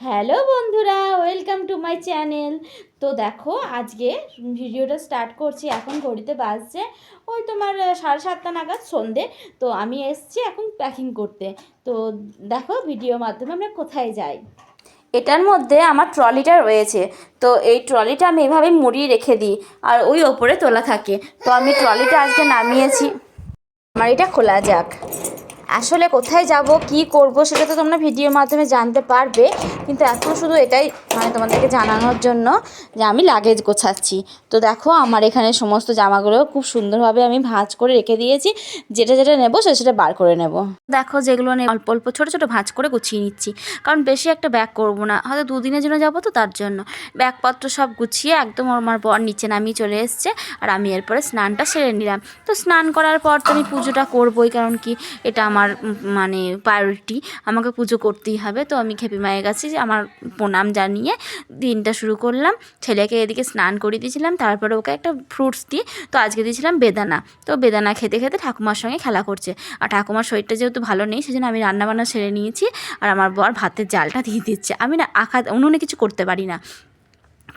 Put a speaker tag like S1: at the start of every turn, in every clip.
S1: Hello বন্ধুরা, welcome to my channel. তো দেখো, আজকে ভিডিওটা স্টার্ট করছি, এখন ঘড়িতে বাজছে, ওই তোমার সাড়ে সাতটা নাগাদ সন্ধে। তো আমি এসছি এখন প্যাকিং করতে। তো দেখো ভিডিওর মাধ্যমে আমরা কোথায় যাই? এটার মধ্যে আমার ট্রলিটা রয়েছে। তো এই ট্রলিটা আমি এভাবে মুড়িয়ে রেখে দিই, আর ওই ওপরে তোলা থাকে। তো আমি ট্রলিটা আজকে নামিয়েছি। আমার এটা খোলা যাক। আসলে কোথায় যাব, কি করব, সেটা তো তোমরা ভিডিওর মাধ্যমে জানতে পারবে। কিন্তু এখন শুধু এটাই মানে তোমাদেরকে জানানোর জন্য যে আমি লাগেজ গোছাচ্ছি। তো দেখো আমার এখানে সমস্ত জামাগুলো খুব সুন্দরভাবে আমি ভাঁজ করে রেখে দিয়েছি। যেটা যেটা নেব সেটা সেটা বার করে নেব। দেখো যেগুলো অল্প অল্প ছোটো ছোটো ভাঁজ করে গুছিয়ে নিচ্ছি। কারণ বেশি একটা ব্যাগ করব না। হয়তো দুদিনের জন্য যাব তো তার জন্য। ব্যাগপত্র সব গুছিয়ে একদম আমার বর নিচে নামিয়ে চলে এসছে আর আমি এরপরে স্নানটা সেরে নিলাম। তো স্নান করার পর তো আমি পুজোটা করবোই, কারণ কি এটা উম, মানে প্রায়োরিটি আমাকে পুজো করতেই হবে। তো আমি খেপি মায়ের কাছে যে আমার প্রণাম জানিয়ে দিনটা শুরু করলাম। ছেলেকে এদিকে স্নান করিয়ে দিয়েছিলাম তারপরে ওকে একটা ফ্রুটস দিই তো আজকে দিয়েছিলাম বেদানা। তো বেদানা খেতে খেতে ঠাকুমার সঙ্গে খেলা করছে। আর ঠাকুমার শরীরটা যেহেতু ভালো নেই সেজন্য আমি রান্নাবান্না সেরে নিয়েছি। আর আমার বর ভাতের জালটা দিয়ে দিচ্ছে। আমি না আখা উনুনে কিছু করতে পারি না।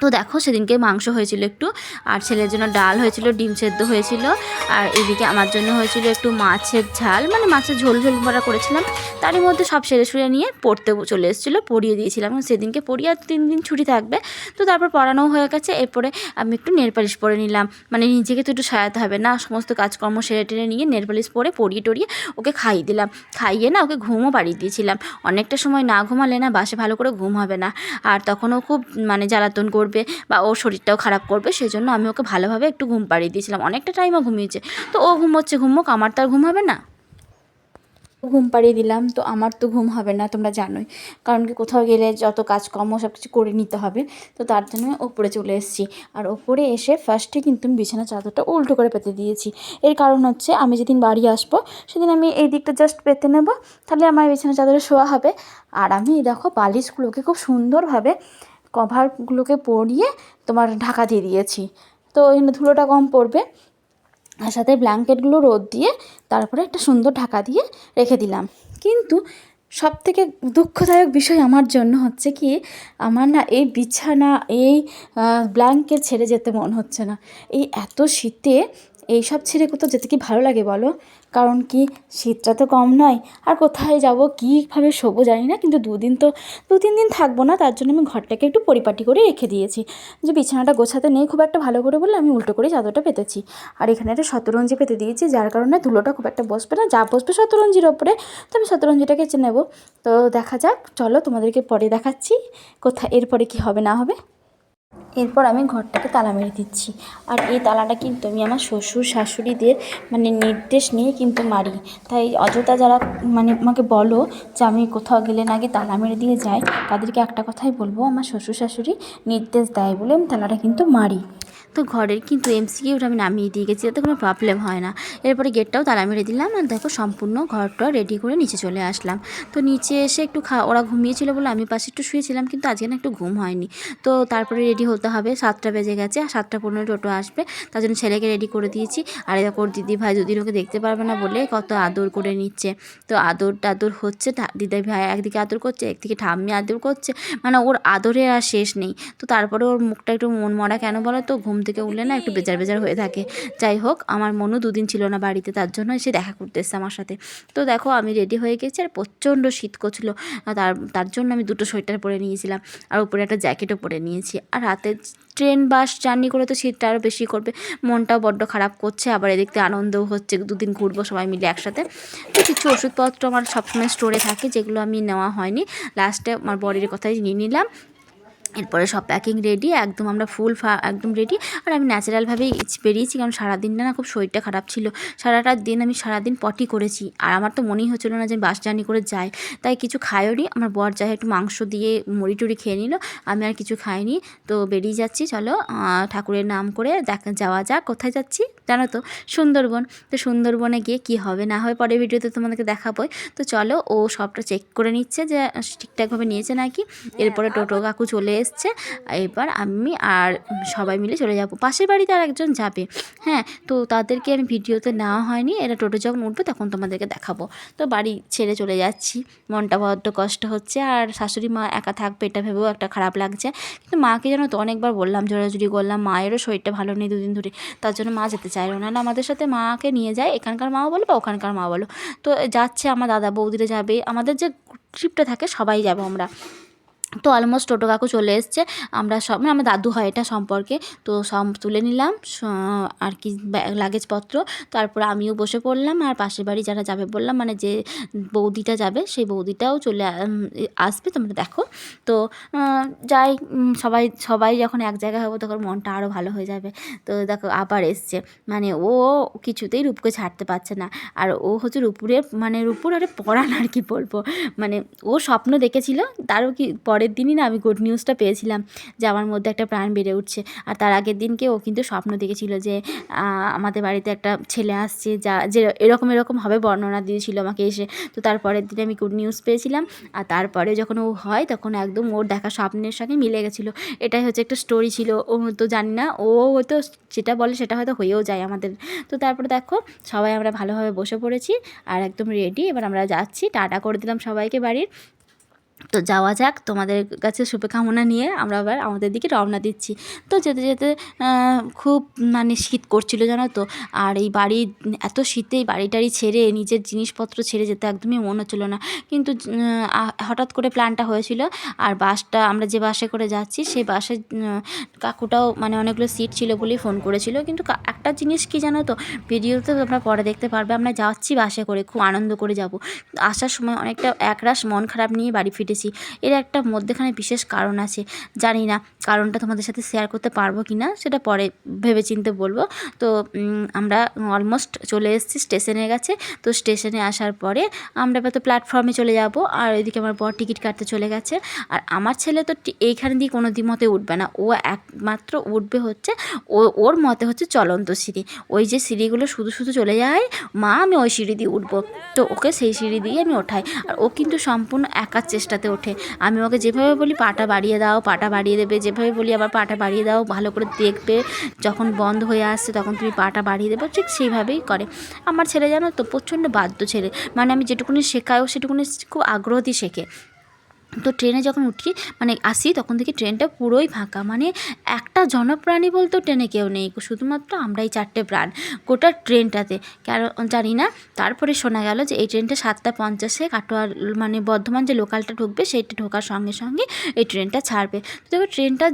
S1: তো দেখো সেদিনকে মাংস হয়েছিল একটু, আর ছেলের জন্য ডাল হয়েছিল, ডিম সেদ্ধ হয়েছিল, আর এদিকে আমার জন্য হয়েছিল একটু মাছের ঝাল মানে মাছের ঝোল ঝোল ভরা করেছিলাম। তারই মধ্যে সব সেরে সুরে নিয়ে পড়তে চলে এসেছিল, পড়িয়ে দিয়েছিলাম। সেদিনকে পড়িয়ে আর তিন দিন ছুটি থাকবে। তো তারপর পড়ানো হয়ে গেছে, এরপরে আমি একটু নেল পালিশ পরে নিলাম। মানে নিজেকে তো একটু সাজাতে হবে না, সমস্ত কাজকর্ম সেরে টেরে নিয়ে নেল পালিশ পরে পরিয়ে টড়িয়ে ওকে খাইয়ে দিলাম। খাইয়ে না ওকে ঘুমও বাড়িয়ে দিয়েছিলাম। অনেকটা সময় না ঘুমালে না বাসে ভালো করে ঘুম হবে না। আর তখনও খুব মানে জ্বালাতন করবে বা ওর শরীরটাও খারাপ করবে সেই জন্য আমি ওকে ভালোভাবে একটু ঘুম পাড়িয়ে দিয়েছিলাম। অনেকটা টাইমও ঘুমিয়েছে। তো ও ঘুমোচ্ছে, ঘুমোক, আমার তো আর ঘুম হবে না? ঘুম পাড়িয়ে দিলাম। তো আমার তো ঘুম হবে না, তোমরা জানোই। কারণ কি কোথাও গেলে যত কাজকর্ম সব কিছু করে নিতে হবে। তো তার জন্য ওপরে চলে এসেছি। আর ওপরে এসে ফার্স্টে কিন্তু আমি বিছানা চাদরটা উল্টো করে পেতে দিয়েছি। এর কারণ হচ্ছে, আমি যেদিন বাড়ি আসব, সেদিন আমি এই দিকটা জাস্ট পেতে নেব। তাহলে আমার বিছানা চাদরে শোয়া হবে। আর আমি, দেখো, বালিশগুলোকে খুব সুন্দরভাবে কভারগুলোকে পরিয়ে তোমার ঢাকা দিয়ে দিয়েছি। তো এখানে ধুলোটা কম পড়বে। আর সাথে ব্ল্যাঙ্কেটগুলো রোদ দিয়ে তারপরে একটা সুন্দর ঢাকা দিয়ে রেখে দিলাম। কিন্তু সব থেকে দুঃখদায়ক বিষয় আমার জন্য হচ্ছে কি, আমার না এই বিছানা, এই ব্ল্যাঙ্কেট ছেড়ে যেতে মন হচ্ছে না। এই এত শীতে এইসব ছেড়ে কোথাও যেতে কি ভালো লাগে বলো? কারণ কি শীতটা তো কম নয়। আর কোথায় যাব? কীভাবে শোবো জানি না। কিন্তু দুদিন তো দু তিন দিন থাকব না। তার জন্য আমি ঘরটাকে একটু পরিপাটি করে রেখে দিয়েছি। যে বিছানাটা গোছাতে নেই খুব একটা ভালো করে বলে আমি উল্টো করে চাদরটা পেতেছি। আর এখানে একটা শতরঞ্জি পেতে দিয়েছি, যার কারণে ধুলোটা খুব একটা বসবে না। যা বসবে শতরঞ্জির ওপরে, তো আমি শতরঞ্জিটাকে নেব। তো দেখা যাক, চলো তোমাদেরকে পরে দেখাচ্ছি। কোথায়, এরপরে কি হবে না হবে। এরপর আমি ঘরটাকে তালা মেরে দিচ্ছি। আর এই তালাটা কিন্তু আমি আমার শ্বশুর, শাশুড়িদের মানে নির্দেশ নিয়ে কিন্তু মারি। তাই অযথা যারা মানে আমাকে বলো যে আমি কোথাও গেলে নাকি তালা মেরে দিয়ে যাই, তাদেরকে একটা কথাই বলব, আমার শ্বশুর, শাশুড়ি নির্দেশ দেয় বলে আমি তালাটা কিন্তু মারি। তো ঘরের কিন্তু এমসিকিউটা আমি নামিয়ে দিয়ে গেছি যাতে কোনো প্রবলেম হয় না। এরপরে গেটটাও তালা মেরে দিলাম, আর দেখো সম্পূর্ণ ঘরটা রেডি করে নিচে চলে আসলাম। তো নিচে এসে একটু খা ওরা ঘুমিয়েছিল বলে আমি পাশে একটু শুয়েছিলাম, কিন্তু আজকে না একটু ঘুম হয়নি। তো তারপরে রেডি হতে হবে, সাতটা বেজে গেছে, আর সাতটা পনেরো টোটো আসবে, তার জন্য ছেলেকে রেডি করে দিয়েছি। আর দেখো দিদি ভাই দুদিন ওকে দেখতে পারবে না বলে কত আদর করে নিচ্ছে। তো আদর টাদর হচ্ছে দিদি ভাই একদিকে আদর করছে, একদিকে ঠাম্মি আদর করছে মানে ওর আদরে আর শেষ নেই। তো তারপরে ওর মুখটা একটু মন মরা কেন বলো তো, ঘুম থেকে উঠলে না একটু বেজার বেজার হয়ে থাকে। যাই হোক, আমার মনও দুদিন ছিল না বাড়িতে, তার জন্য এসে দেখা করতে এসছে আমার সাথে। তো দেখো, আমি রেডি হয়ে গেছি আর প্রচণ্ড শীত করছিল। তার তার জন্য আমি দুটো সোয়েটার পরে নিয়েছিলাম আর উপরে একটা জ্যাকেটও পরে নিয়েছি। আর রাতে ট্রেন, বাস, জার্নি করে তো শীতটা আরও বেশি করবে। মনটাও বড্ড খারাপ করছে, আবার এদিক থেকে আনন্দও হচ্ছে, দুদিন ঘুরবো সবাই মিলে একসাথে। তো কিছু ওষুধপত্র আমার সবসময় স্টোরে থাকে, যেগুলো আমি নেওয়া হয়নি। লাস্টে আমার বডির কথাই নিয়ে নিলাম। এরপরে সব প্যাকিং রেডি একদম আমরা ফুল ফা একদম রেডি আর আমি ন্যাচারালভাবেই বেরিয়েছি কারণ সারাদিনটা না খুব শরীরটা খারাপ ছিল। সারাটা দিন আমি সারাদিন পটি করেছি। আর আমার তো মনেই হচ্ছিল না যে বাস জার্নি করে যাই। তাই কিছু খাইওনি। আমার বর যাই একটু মাংস দিয়ে মুড়ি টুড়ি খেয়ে নিল। আমি আর কিছু খাইনি। তো বেরিয়ে যাচ্ছি চলো ঠাকুরের নাম করে দেখা যাওয়া যাক। কোথায় যাচ্ছি? জানো তো সুন্দরবন। তো সুন্দরবনে গিয়ে কি হবে? না হয় পরের ভিডিওতে তোমাদেরকে দেখাবোই। তো চলো ও সবটা চেক করে নিচ্ছে যে ঠিকঠাকভাবে নিয়েছে নাকি। এরপরে টোটো কাকু চলে এসছে, এবার আমি আর সবাই মিলে চলে যাব। পাশের বাড়িতে আর একজন যাবে। হ্যাঁ তো তাদেরকে আমি ভিডিওতে নেওয়া হয়নি। এরা টোটো যখন উঠবে তখন তোমাদেরকে দেখাবো। তো বাড়ি ছেড়ে চলে যাচ্ছি। মনটা বড্ড কষ্ট হচ্ছে আর শাশুড়ি মা একা থাকবে, এটা ভেবেও একটা খারাপ লাগছে। কিন্তু মাকে যেন তো অনেকবার বললাম, জোরাজুরি করলাম, মায়েরও শরীরটা ভালো নেই দুদিন ধরে। তার জন্য মা যেতে চাইলো না। আমাদের সাথে মাকে নিয়ে যায়, এখানকার মা বলো বা ওখানকার মা বলো। তো যাচ্ছে আমার দাদা বৌদিরা যাবে। আমাদের যে ট্রিপটা থাকে, সবাই যাব আমরা। তো অলমোস্ট টোটো কাকু চলে এসছে। আমরা সব মানে আমার দাদু হয় এটা সম্পর্কে। তো সব তুলে নিলাম আর কি লাগেজপত্র তারপর আমিও বসে পড়লাম, আর পাশের বাড়ি যারা যাবে বললাম মানে যে বৌদিটা যাবে, সেই বৌদিটাও চলে আসবে, তোমরা দেখো। তো যাই সবাই সবাই যখন এক জায়গায় হব, তখন মনটা আরও ভালো হয়ে যাবে। তো দেখো, আবার এসছে। মানে ও কিছুতেই রূপকে ছাড়তে পারছে না। আর ও হচ্ছে রূপুরে মানে রূপুর আরে পড়ান আর কি বলব। মানে ও স্বপ্ন দেখেছিল, তারও কি পরের দিনই না আমি গুড নিউজটা পেয়েছিলাম যে আমার মধ্যে একটা প্রাণ বেড়ে উঠছে। আর তার আগের দিনকে ও কিন্তু স্বপ্ন দেখেছিল যে আমাদের বাড়িতে একটা ছেলে আসছে যা, যে এরকম এরকম হবে বর্ণনা দিয়েছিল আমাকে এসে। তো তারপরের দিনে আমি গুড নিউজ পেয়েছিলাম। আর তারপরে যখন ও হয় তখন একদম ওর দেখা স্বপ্নের সঙ্গে মিলে গেছিল। এটাই হচ্ছে একটা স্টোরি ছিল। ও তো জানি না, ও হয়তো যেটা বলে সেটা হয়তো হয়েও যায় আমাদের। তো তারপরে দেখো, সবাই আমরা ভালোভাবে বসে পড়েছি। আর একদম রেডি এবার আমরা যাচ্ছি। টাটা করে দিলাম সবাইকে বাড়ির। তো যাওয়া যাক, তোমাদের কাছে শুভকামনা নিয়ে আমরা আবার আমাদের দিকে রওনা দিচ্ছি। তো যেতে যেতে খুব মানে শীত করছিল জানো তো, আর এই বাড়ি এত শীতে এই বাড়ি টাড়ি ছেড়ে নিজের জিনিসপত্র ছেড়ে যেতে একদমই মন হচ্ছিল না। কিন্তু হঠাৎ করে প্ল্যানটা হয়েছিল, আর বাসটা আমরা যে বাসে করে যাচ্ছি, সেই বাসে কাকুটাও মানে অনেকগুলো সিট ছিল বলেই ফোন করেছিল। কিন্তু একটা জিনিস কি জানো তো, ভিডিওতে তোমরা পরে দেখতে পারবে, আমরা যাচ্ছি বাসে করে, খুব আনন্দ করে যাব। আসার সময় অনেকটা একরাশ মন খারাপ নিয়ে বাড়ি ফিরেছি এর একটা মধ্যেখানে বিশেষ কারণ আছে। জানি না কারণটা তোমাদের সাথে শেয়ার করতে পারব কি না সেটা পরে ভেবেচিন্তে বলব। তো আমরা অলমোস্ট চলে এসেছি স্টেশনের কাছে তো স্টেশনে আসার পরে আমরা এবার তো প্ল্যাটফর্মে চলে যাব। আর এদিকে আমার বর টিকিট কাটতে চলে গেছে। আর আমার ছেলে তো এইখানে দিয়ে কোনো দিন মতে উঠবে না। ও একমাত্র উঠবে হচ্ছে, ও, ওর মতে হচ্ছে চলন্ত সিঁড়ি। ওই যে সিঁড়িগুলো শুধু শুধু চলে যায়, মা আমি ওই সিঁড়ি দিয়ে উঠবো। তো ওকে সেই সিঁড়ি দিয়ে আমি ওঠাই। আর ও কিন্তু সম্পূর্ণ একার চেষ্টাতে ওঠে। আমি ওকে যেভাবে বলি, পাটা বাড়িয়ে দাও, পাটা বাড়িয়ে দেবে। যেভাবে বলি, আবার পাটা বাড়িয়ে দাও, ভালো করে দেখবে। যখন বন্ধ হয়ে আসছে, তখন তুমি পাটা বাড়িয়ে দেবে। ঠিক সেইভাবেই করে। আমার ছেলে জানো তো, প্রচণ্ড বাধ্য ছেলে। মানে আমি যেটুকুনি শেখাই ও সেটুকুনি খুব আগ্রহ দিয়ে শেখে। তো ট্রেনে যখন উঠি মানে আসি তখন দেখি ট্রেনটা পুরোই ফাঁকা। মানে একটা জনপ্রাণী বলতেও ট্রেনে কেউ নেই। শুধুমাত্র আমরাই চারটে প্রাণ। গোটা ট্রেনটাতে। কারণ জানি না। তারপরে শোনা গেল যে, এই ট্রেনটা সাতটা পঞ্চাশে কাটোয়ার মানে বর্ধমান যে লোকালটা ঢুকবে, সেইটা ঢোকার সঙ্গে সঙ্গে এই ট্রেনটা ছাড়বে। তো ট্রেনটা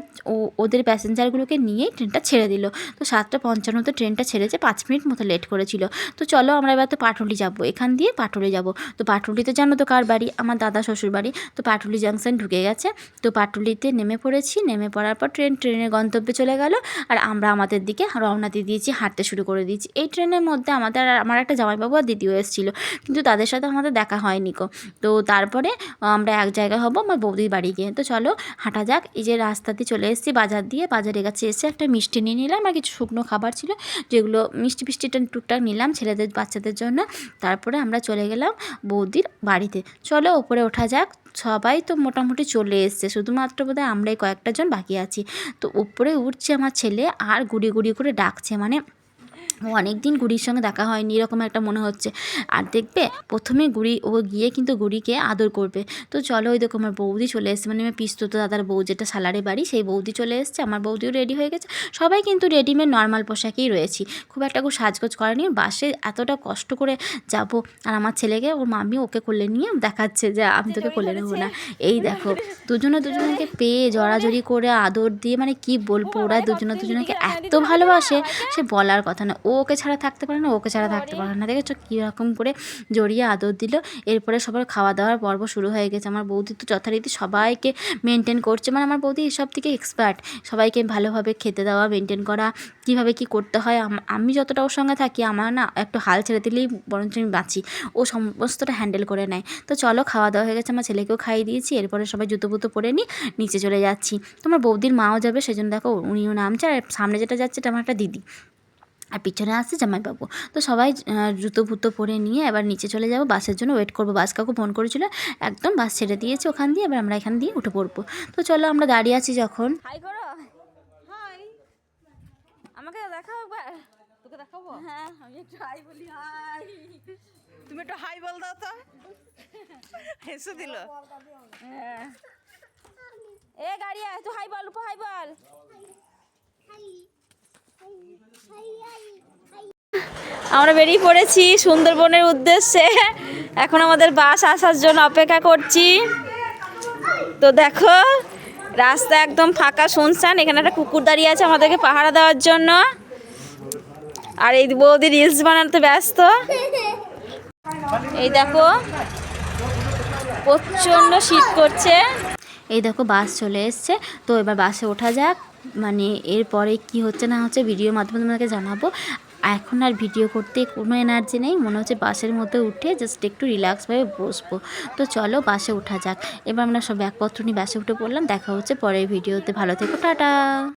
S1: ওদের প্যাসেঞ্জারগুলোকে নিয়েই ট্রেনটা ছেড়ে দিল। তো সাতটা পঞ্চান্ন পঞ্চান্নতে ট্রেনটা ছেড়েছে, পাঁচ মিনিট মতো লেট করেছিল। তো চলো আমরা এবার তো পাটুলি যাব। এখান দিয়ে পাটুলি যাব। তো পাটুলিতে জানো তো কার বাড়ি? আমার দাদা শ্বশুর বাড়ি তো পাটুলি জাংশন ঢুকে গেছে। তো পাটুলিতে নেমে পড়েছি, নেমে পড়ার পর ট্রেন ট্রেনের গন্তব্যে চলে গেল। আর আমরা আমাদের দিকে রওনা দিয়ে দিয়েছি, হাঁটতে শুরু করে দিয়েছি। এই ট্রেনের মধ্যে আমাদের আর আমার একটা জামাইবাবু আর দিদিও এসেছিল, কিন্তু তাদের সাথে আমাদের দেখা হয়নি কো। তো তারপরে আমরা এক জায়গায় হব আমার বৌদির বাড়ি গিয়ে। তো চলো, হাঁটা যাক। এই যে রাস্তাতে চলে এসেছি বাজার দিয়ে বাজারে কাছে এসে একটা মিষ্টি নিয়ে নিলাম আর কিছু শুকনো খাবার ছিল, যেগুলো মিষ্টি ফিষ্টিটা টুকটাক নিলাম ছেলেদের বাচ্চাদের জন্য। তারপরে আমরা চলে গেলাম বৌদির বাড়িতে। চলো, ওপরে ওঠা যাক। সবাই তো মোটামুটি চলে এসছে। শুধুমাত্র বোধহয় আমরাই কয়েকটা জন বাকি আছি। তো উপরে উঠছে আমার ছেলে আর গুড়ি গুড়ি করে ডাকছে। মানে অনেক দিন গুড়ির সঙ্গে দেখা হয়নি, এরকম একটা মনে হচ্ছে। আর দেখবে, প্রথমে গুড়ি, ও গিয়ে কিন্তু গুড়িকে আদর করবে। তো চলো ওই দেখো, আমার বৌদি চলে এসছে। মানে আমার পিস্তো তো দাদার বউ, যেটা সালারে বাড়ি, সেই বৌদি চলে এসছে। আমার বৌদিও রেডি হয়ে গেছে। সবাই কিন্তু রেডিমেড নর্মাল পোশাকেই রয়েছি। খুব একটা খুব সাজগোজ করেনি। বাসে এতটা কষ্ট করে যাব, আর আমার ছেলেকে, ওর মামি ওকে কোলে নিয়ে দেখাচ্ছে যে, আমি তোকে কোলে নেব না। এই দেখো, দুজনে দুজনকে পেয়ে, জড়াজড়ি করে, আদর দিয়ে মানে কি বলব? ওরা দুজনে দুজনকে এত ভালোবাসে, সে বলার কথা না। ও ওকে ছাড়া থাকতে পারে না, ওকে ছাড়া থাকতে পারে না। দেখেছ কীরকম করে জড়িয়ে আদর দিল। এরপরে সবার খাওয়া দাওয়ার পর্ব শুরু হয়ে গেছে। আমার বৌদি তো যথারীতি সবাইকে মেনটেন করছে। মানে আমার বৌদি এসব থেকে এক্সপার্ট সবাইকে ভালোভাবে খেতে দেওয়া মেনটেন করা, কীভাবে কী করতে হয়, আমি যতটা ওর সঙ্গে থাকি, আমার না একটু হাল ছেড়ে দিলেই বরঞ্চ আমি বাঁচি। ও সমস্তটা হ্যান্ডেল করে নেয়। তো চলো খাওয়া দাওয়া হয়ে গেছে। আমার ছেলেকেও খাইয়ে দিয়েছি। এরপরে সবাই জুতো পুতো পরে নিই নিচে চলে যাচ্ছি। তোমার বৌদির মাও যাবে, সেজন্য দেখো উনিও নামছে। আর সামনে যেটা যাচ্ছে, এটা আমার একটা দিদি। আর পিছনে আসছে জামাইবাবু। তো সবাই জুতো ফুতো পরে নিয়ে এবার নিচে চলে যাব বাসের জন্য ওয়েট করব। বাস কাকু ফোন করেছিল একদম বাস ছেড়ে দিয়েছে ওখান দিয়ে এবার আমরা এখান দিয়ে উঠে পড়ব। তো চলো আমরা দাঁড়িয়ে আছি যখন। হাই করো
S2: হাই
S1: আমাকে দেখাও একবার।
S2: তোকে দেখাবো?
S1: হ্যাঁ আমি একটু হাই বলি হাই
S2: তুমি একটু হাই বল দাও তো। হেসে দিল।
S1: এ গাড়ি আয় তুই হাই বল উপর হাই বল। আমরা বেরিয়ে পড়েছি সুন্দরবনের উদ্দেশ্যে। এখন আমাদের বাস আসার জন্য অপেক্ষা করছি। তো দেখো, রাস্তা একদম ফাঁকা শুনশান। এখানে একটা কুকুর দাঁড়িয়ে আছে আমাদেরকে পাহারা দেওয়ার জন্য। আর এই বৌদি রিলস বানাতে ব্যস্ত। এই দেখো, প্রচণ্ড শীত করছে। এই দেখো বাস চলে এসছে। তো এবার বাসে ওঠা যাক। মানে এরপরে কি হচ্ছে না হচ্ছে ভিডিওর মাধ্যমে তোমাকে জানাব। এখন আর ভিডিও করতে কোনো এনার্জি নেই। মনে হচ্ছে বাসের মধ্যে উঠে জাস্ট একটু রিল্যাক্সভাবে বসবো। তো চলো বাসে ওঠা যাক। এবার আমরা সব ব্যাগপত্র নিয়ে বাসে উঠে পড়লাম। দেখা হচ্ছে পরের ভিডিওতে। ভালো থেকো, টাটা।